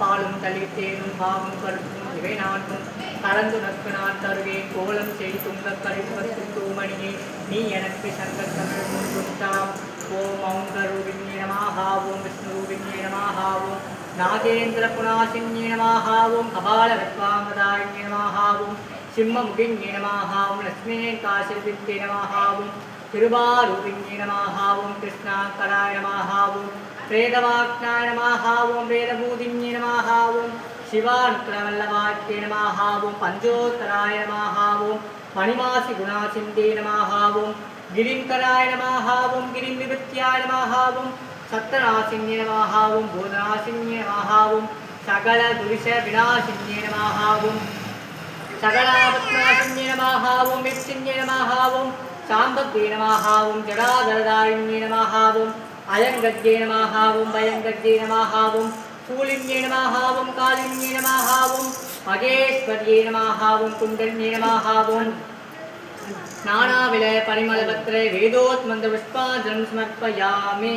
பாலும் தளிர் தேனும் பாவும் கருப்பும் இவை நான்கும் கலந்துணக்கு நான் தருவேன் கோலம் செய் துங்க கழிப்பத்து தூமணியே நீ எனக்கு சங்க தமிழ் முன்றுட்டாம் ஓம் ஔங்கரூபிண்யே நமாக ஓம் விஷ்ணுரூபிண்யே நமாக நாகேந்திர புனாசின்யே நமாக கபால வித்வாமதாயின்யே நமாக ஓம் சிம்மமுகின்யே லக்ஷ்மியின் காசில் லக்ஷ்மீ തിരുവാരൂപിണ്യേ നമാഹാവും കൃഷ്ണാക്കരായ നമാഹാവും പ്രേതവാഗ്നായ നമാഹാവും വേദഭൂതിന്യേ നമാഹാവും ശിവാനുഗ്രവല്ലവാക്യേ നമാഹാവും പഞ്ചോത്തരായ നമാഹാവും മണിമാസി ഗുണാസിന്ദേ നമാഹാവും ഗിരിങ്കരായ നമാഹാവും ഗിരിം വിഭൃത്യായ നമാഹാവും സത്തനാസിന്യേ നമാഹാവും ഭൂതനാസിന്യേ നമാഹാവും സകല ദുരിശ വിനാശിന്യേ നമാഹാവും സകലാപത്നാശിന്യേ നമാഹാവും വിസിന്യേ നമാഹാവും சாம்பத்வே நமாகவும் ஜடாதரதாரிண்யே நமாகவும் அயங்கத்யே நமாகவும் பயங்கத்யே நமாகவும் கூலிண்யே நமாகவும் காலிண்யே நமாகவும் மகேஸ்வரியே நமாகவும் குண்டன்யே நமாகவும் நானாவில பரிமளபத்திர வேதோத்மந்த புஷ்பாஞ்சலம் சமர்ப்பயாமே